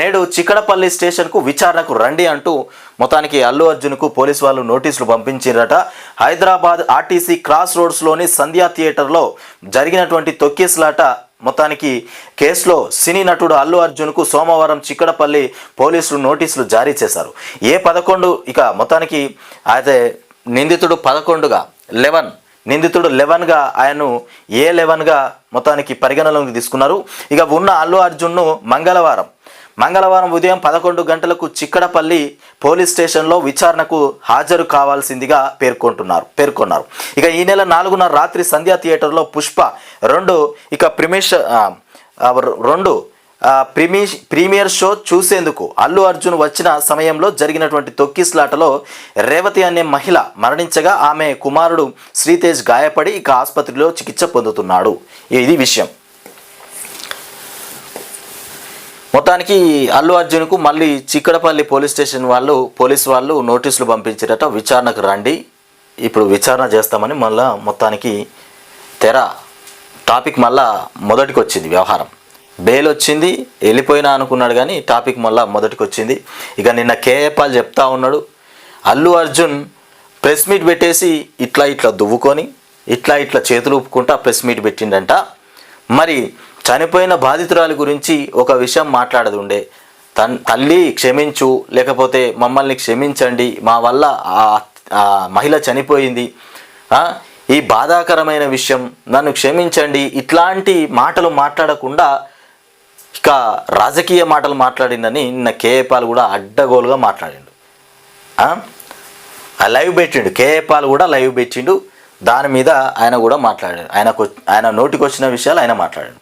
నేడు చిక్కడపల్లి స్టేషన్కు విచారణకు రండి అంటూ మొత్తానికి అల్లు అర్జున్కు పోలీసు వాళ్ళు నోటీసులు పంపించారట. హైదరాబాద్ ఆర్టీసీ క్రాస్ రోడ్స్లోని సంధ్యా థియేటర్లో జరిగినటువంటి తొక్కేసులాట మొత్తానికి కేసులో సినీ నటుడు అల్లు అర్జున్కు సోమవారం చిక్కడపల్లి పోలీసులు నోటీసులు జారీ చేశారు. ఏ పదకొండు ఇక మొత్తానికి అయితే నిందితుడు పదకొండుగా లెవెన్ నిందితుడు లెవెన్గా ఆయన్ను ఏ లెవెన్గా మొత్తానికి పరిగణలోకి తీసుకున్నారు. ఇక ఉన్న అల్లు అర్జున్ను మంగళవారం మంగళవారం ఉదయం పదకొండు గంటలకు చిక్కడపల్లి పోలీస్ స్టేషన్లో విచారణకు హాజరు కావాల్సిందిగా పేర్కొంటున్నారు పేర్కొన్నారు. ఇక ఈ నెల నాలుగున రాత్రి సంధ్యా థియేటర్లో పుష్ప రెండు ఇక ప్రిమిష రెండు ఆ, ప్రిమి ప్రీమియర్ షో చూసేందుకు అల్లు అర్జున్ వచ్చిన సమయంలో జరిగినటువంటి తొక్కిస్లాటలో రేవతి అనే మహిళ మరణించగా ఆమె కుమారుడు శ్రీతేజ్ గాయపడి ఇక ఆసుపత్రిలో చికిత్స పొందుతున్నాడు. ఇది విషయం. మొత్తానికి అల్లు అర్జున్కు మళ్ళీ చిక్కడపల్లి పోలీస్ స్టేషన్ వాళ్ళు పోలీస్ వాళ్ళు నోటీసులు పంపించారట. విచారణకు రండి. ఇప్పుడు విచారణ చేస్తామని మళ్ళా మొత్తానికి తెర టాపిక్ మళ్ళా మొదటికి వచ్చింది వ్యవహారం. బెయిల్ వచ్చింది వెళ్ళిపోయినా అనుకున్నాడు కానీ టాపిక్ మళ్ళా మొదటికి వచ్చింది ఇక నిన్న కేఏపాల్ చెప్తా ఉన్నాడు అల్లు అర్జున్ ప్రెస్ మీట్ పెట్టేసి ఇట్లా ఇట్లా దువ్వుకొని ఇట్లా ఇట్లా చేతులు ఊపుకుంటా ప్రెస్ మీట్ పెట్టిండంట. మరి చనిపోయిన బాధితురాలి గురించి ఒక విషయం మాట్లాడదుండే. తన్ తల్లి క్షమించు లేకపోతే మమ్మల్ని క్షమించండి మా వల్ల ఆ- మహిళ చనిపోయింది. ఈ బాధాకరమైన విషయం నన్ను క్షమించండి ఇట్లాంటి మాటలు మాట్లాడకుండా ఇక రాజకీయ మాటలు మాట్లాడిందని నిన్న కేఏపాల్ కూడా అడ్డగోలుగా మాట్లాడిండు. లైవ్ పెట్టిండు. కేఏపాల్ కూడా లైవ్ పెట్టిండు. దాని మీద ఆయన కూడా మాట్లాడాడు. ఆయనకు ఆయన నోటికి వచ్చిన విషయాలు ఆయన మాట్లాడాడు.